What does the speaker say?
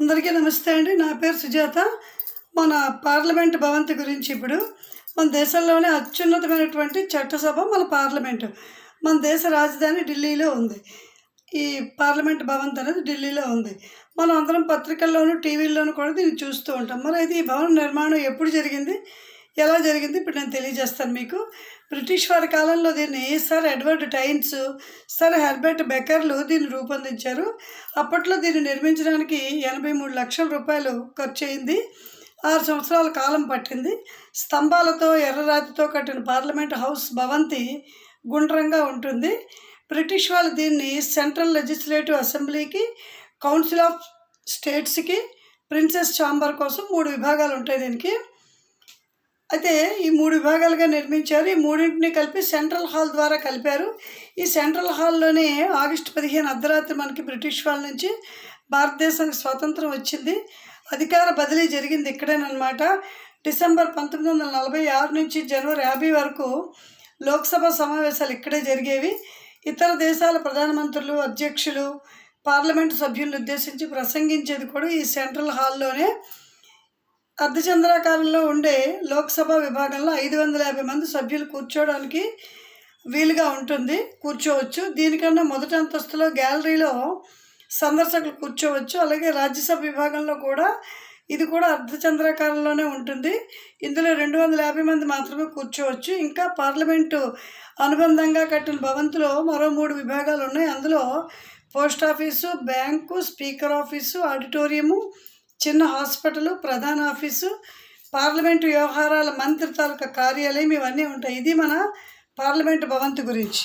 అందరికీ నమస్తే అండి. నా పేరు సుజాత. మన పార్లమెంట్ భవంతి గురించి ఇప్పుడు మన దేశంలోనే అత్యున్నతమైనటువంటి చట్టసభ మన పార్లమెంటు. మన దేశ రాజధాని ఢిల్లీలో ఉంది. ఈ పార్లమెంట్ భవంతి అనేది ఢిల్లీలో ఉంది. మనం అందరం పత్రికల్లోనూ టీవీల్లోనూ కూడా దీన్ని చూస్తూ ఉంటాం. మరి అయితే ఈ భవన నిర్మాణం ఎప్పుడు జరిగింది? ఎలా జరిగింది? ఇప్పుడు నేను తెలియజేస్తాను మీకు. బ్రిటిష్ వారి కాలంలో దీన్ని సర్ ఎడ్వర్డ్ టైన్స్ సర్ హెర్బర్ట్ బెకర్లు దీన్ని రూపొందించారు. అప్పట్లో దీన్ని నిర్మించడానికి ఎనభై మూడు లక్షల రూపాయలు ఖర్చు అయింది ఆరు సంవత్సరాల కాలం పట్టింది. స్తంభాలతో ఎర్రరాతితో కట్టిన పార్లమెంట్ హౌస్ భవంతి గుండ్రంగా ఉంటుంది. బ్రిటిష్ వాళ్ళు దీన్ని సెంట్రల్ లెజిస్లేటివ్ అసెంబ్లీకి కౌన్సిల్ ఆఫ్ స్టేట్స్కి ప్రిన్సెస్ ఛాంబర్ కోసం మూడు విభాగాలు ఉంటాయి దీనికి. అయితే ఈ మూడు విభాగాలుగా నిర్మించారు. ఈ మూడింటిని కలిపి సెంట్రల్ హాల్ ద్వారా కలిపారు. ఈ సెంట్రల్ హాల్లోనే ఆగస్టు పదిహేను అర్ధరాత్రి మనకి బ్రిటిష్ వాళ్ళ నుంచి భారతదేశానికి స్వాతంత్రం వచ్చింది. అధికార బదిలీ జరిగింది ఇక్కడేనమాట డిసెంబర్ పంతొమ్మిది వందల నలభై ఆరు నుంచి జనవరి యాభై వరకు లోక్సభ సమావేశాలు ఇక్కడే జరిగేవి. ఇతర దేశాల ప్రధానమంత్రులు అధ్యక్షులు పార్లమెంటు సభ్యులను ఉద్దేశించి ప్రసంగించేది కూడా ఈ సెంట్రల్ హాల్లోనే. అర్ధచంద్రాకారంలో ఉండే లోక్సభ విభాగంలో ఐదు వందల యాభై మంది సభ్యులు కూర్చోవడానికి వీలుగా ఉంటుంది. కూర్చోవచ్చు. దీనికన్నా మొదటి అంతస్తులో గ్యాలరీలో సందర్శకులు కూర్చోవచ్చు. అలాగే రాజ్యసభ విభాగంలో కూడా ఇది కూడా అర్ధచంద్రాకారంలోనే ఉంటుంది. ఇందులో రెండు వందల యాభై మంది మాత్రమే కూర్చోవచ్చు. ఇంకా పార్లమెంటు అనుబంధంగా కట్టిన భవంతులో మరో మూడు విభాగాలు ఉన్నాయి. అందులో post office bank speaker office auditorium చిన్న హాస్పిటల్ ప్రధాన ఆఫీసు పార్లమెంటు వ్యవహారాల మంత్రి తాలూకా కార్యాలయం ఇవన్నీ ఉంటాయి. ఇది మన పార్లమెంటు భవంతి గురించి.